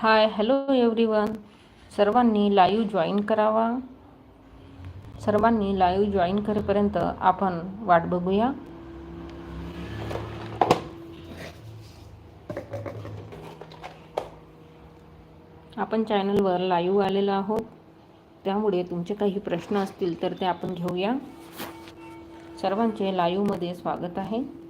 हाय hello everyone सर्वांनी live join करावा. सर्वांनी लाईव्ह जॉईन करेपर्यंत आपण वाट बघूया. आपण चॅनलवर लाईव्ह आलेलो आहोत. त्यामुळे तुमचे काही प्रश्न असतील तर ते आपण घेऊया. सर्वांचे लाईव्हमध्ये स्वागत आहे.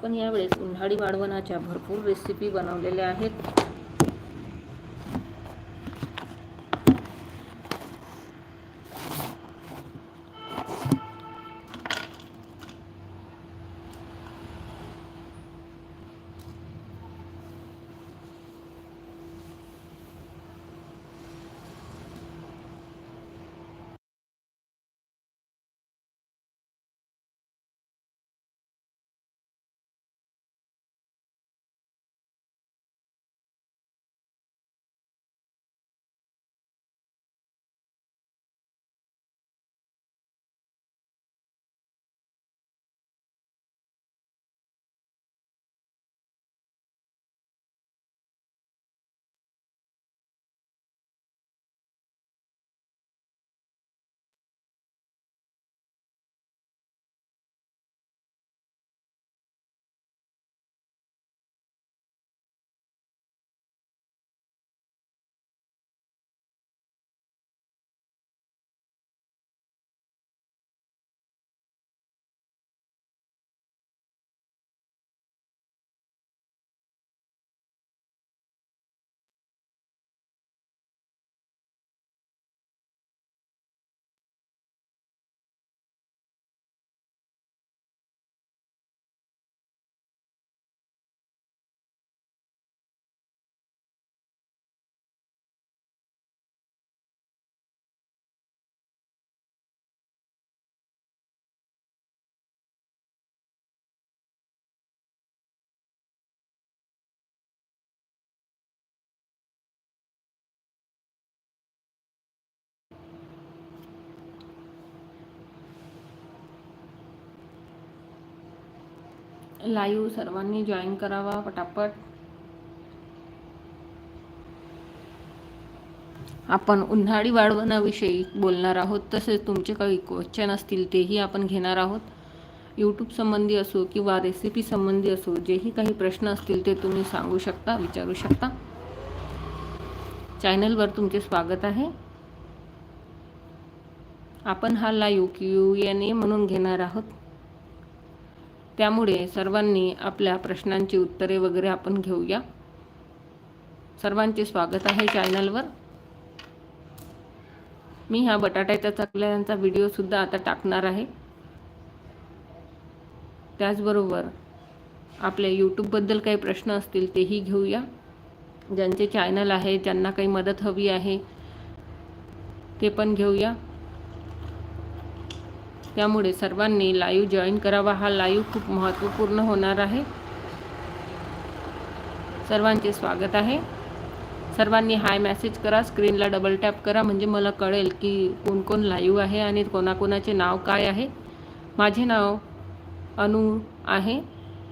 आपण यावेळेस उन्हाळी वाढवणाच्या भरपूर रेसिपी बनवलेल्या आहेत. लाईव्ह सर्वांनी जॉईन करावा पटापट. आपण उन्हाळी वाढवण्याविषयी बोलणार आहोत तसेच तुमचे काही क्वेश्चन असतील तेही आपण घेणार आहोत. यूट्यूब संबंधी असो किंवा रेसिपी संबंधी असो जेही काही प्रश्न असतील ते तुम्ही सांगू शकता विचारू शकता. चॅनलवर तुमचे स्वागत आहे. आपण हा लाईव्ह क्यू एन ए म्हणून घेणार आहोत. त्यामुळे सर्वांनी आपल्या प्रश्नांची उत्तरे वगैरे आपण घेऊया. सर्वांचे स्वागत आहे चॅनलवर. मी ह्या बटाट्याच्या चकल्यांचा व्हिडिओसुद्धा आता टाकणार आहे. त्याचबरोबर आपल्या यूट्यूबबद्दल काही प्रश्न असतील तेही घेऊया. ज्यांचे चॅनल आहे ज्यांना काही मदत हवी आहे ते पण घेऊया. त्यामुळे सर्वांनी लाईव्ह जॉईन करावा. हा लाईव्ह खूप महत्त्वपूर्ण होणार आहे. सर्वांचे स्वागत आहे. सर्वांनी हाय मॅसेज करा स्क्रीनला डबल टॅप करा. म्हणजे मला कळेल की कोण कोण लाईव्ह आहे आणि कोणाकोणाचे नाव काय आहे. माझे नाव अनु आहे.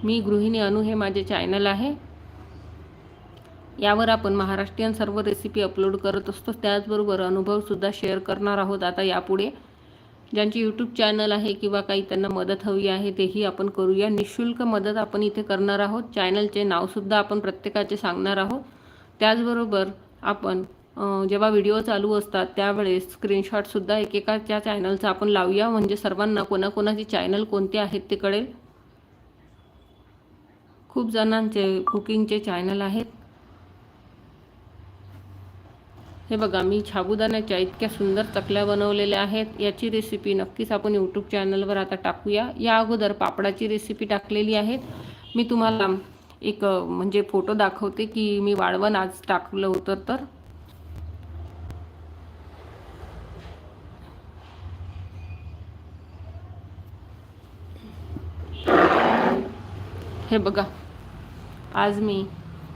मी गृहिणी अनु हे माझे चॅनल आहे. यावर आपण महाराष्ट्रीयन सर्व रेसिपी अपलोड करत असतो. त्याचबरोबर अनुभवसुद्धा शेअर करणार आहोत. आता यापुढे ज्यांची यूट्यूब चॅनल आहे किंवा काही त्यांना मदत हवी आहे तेही आपण करूया. निशुल्क मदत आपण इथे करणार आहोत. चॅनलचे नावसुद्धा आपण प्रत्येकाचे सांगणार आहोत. त्याचबरोबर आपण जेव्हा व्हिडिओ चालू असतात त्यावेळेस स्क्रीनशॉटसुद्धा एकेकाच्या चॅनलचा आपण लावूया. म्हणजे सर्वांना कोणाकोणाची चॅनल कोणते आहेत ते कळेल. खूप जणांचे कुकिंगचे चॅनल आहेत. हे बघा मी साबुदाण्याच्या इतक्या सुंदर चकल्या बनवलेल्या आहेत. याची रेसिपी नक्कीच आपण यूट्यूब चॅनलवर आता टाकूया. या अगोदर पापडाची रेसिपी टाकलेली आहेत. मी तुम्हाला एक म्हणजे फोटो दाखवते की मी वाळवण आज टाकलं होतं तर. हे बघा आज मी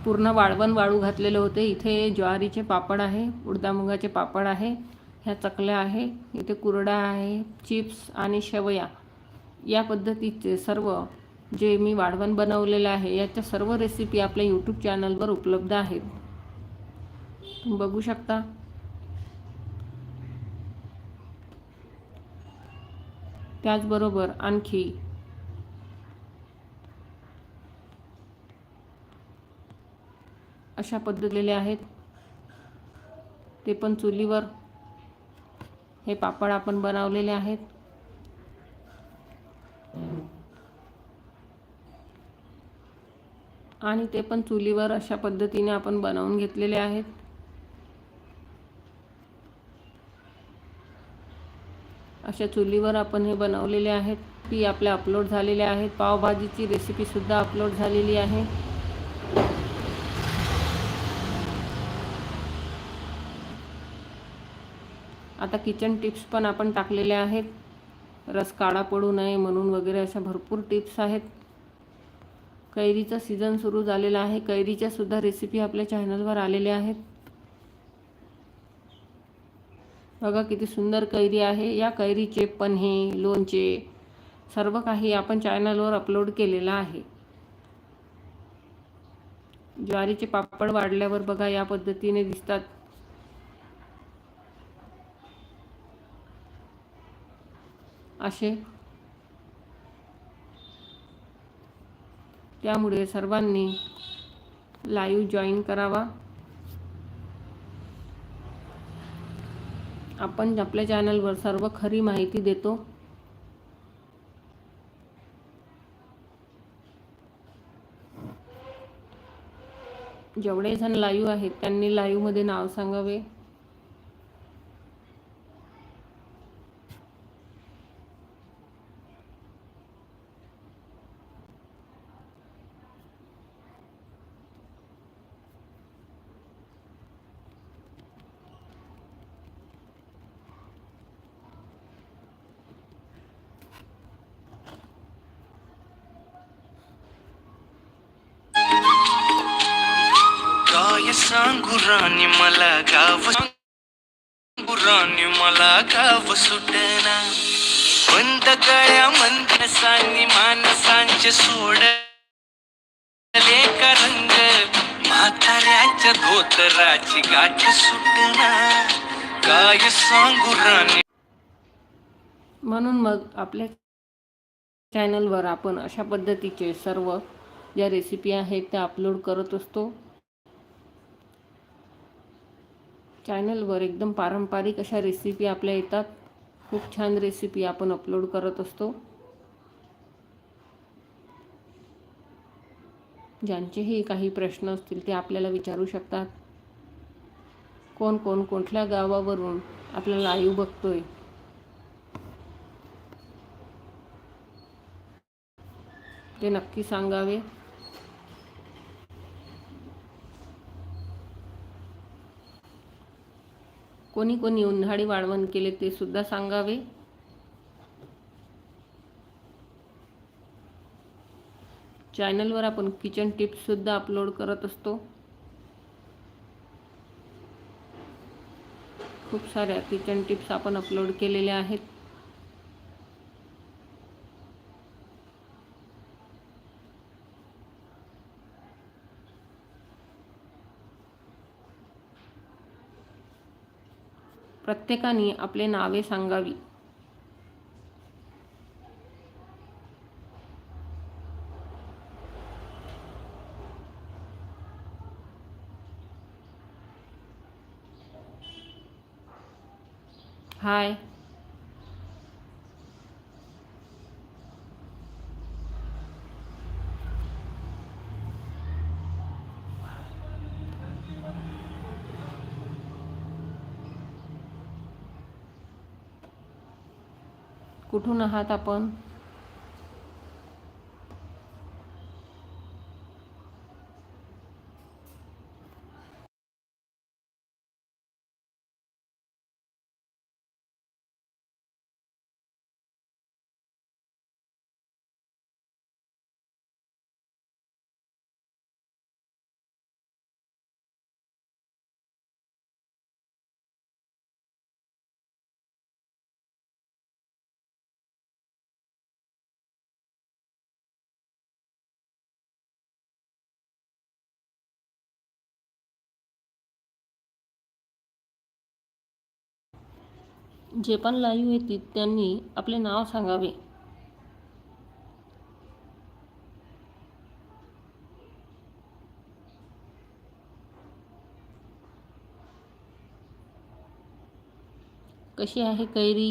पूर्ण वाळवण वाळू घातलेले होते. इथे ज्वारीचे पापड आहे उडदामुगाचे पापड आहे ह्या चकल्या आहे इथे कुरडा आहे चिप्स आणि शेवया. या पद्धतीचे सर्व जे मी वाढवण बनवलेलं आहे याच्या सर्व रेसिपी आपल्या यूट्यूब चॅनलवर उपलब्ध आहेत. तुम्ही बघू शकता. त्याचबरोबर आणखी अशा पद्धतीले आहेत. ते पण चुलीवर. हे पापड आपण बनवलेले आहेत. आणि ते पण चुलीवर अशा पद्धतीने आपण बनवून घेतलेले आहेत. अशा चुलीवर आपण हे बनवलेले आहेत. ती आपल्या अपलोड झालेल्या आहेत. पावभाजीची रेसिपीसुद्धा अपलोड झालेली आहे. आता किचन टिप्स पण आपण टाकलेल्या आहेत. रस काळा पडू नये म्हणून वगैरे अशा भरपूर टिप्स आहेत. कैरीचा सीझन सुरू झालेला आहे. कैरीच्या सुद्धा रेसिपी आपल्या चॅनलवर आलेल्या आहेत. बघा किती सुंदर कैरी आहे. या कैरीचे पन्हे लोणचे सर्व काही आपण चॅनलवर अपलोड केलेलं आहे. ज्वारीचे पापड वाढल्यावर बघा या पद्धतीने दिसतात. असे. त्यामुळे सर्वांनी लाईव्ह जॉईन करावा. आपण आपल्या चॅनलवर सर्व खरी माहिती देतो. जेवढे जण लाईव्ह आहेत त्यांनी लाईव्हमध्ये नाव सांगावे. सांगू राणी मला गाव सांगू राणी मला गाव सुटना. बंद गळ्या मंदसानी माणसांचे सोडले का रंग? म्हाताऱ्याच्या धोतराची गाठ सुटना. काय सांगू राणी म्हणून मग आपल्या चॅनलवर आपण अशा पद्धतीचे सर्व ज्या रेसिपी आहेत त्या अपलोड करत असतो. चॅनलवर एकदम पारंपरिक अशा रेसिपी आपल्या येतात. खूप छान रेसिपी आपण अपलोड करत असतो. ज्यांचेही काही प्रश्न असतील ते आपल्याला विचारू शकतात. कोण कोण कुठल्या गावावरून आपल्याला लाईव्ह बघतोय? ते नक्की सांगावे. कोणी कोणी उन्हाळी वाळवण केले ते सुद्धा सांगावे? चॅनलवर आपण किचन टिप्ससुद्धा अपलोड करत असतो. खूप साऱ्या किचन टिप्स आपण अपलोड केलेल्या आहेत. प्रत्येकाने आपले नावे सांगावी. हाय कुठून आहात आपण? जे पण लाईव्ह येतील त्यांनी आपले नाव सांगावे. कशी आहे कैरी?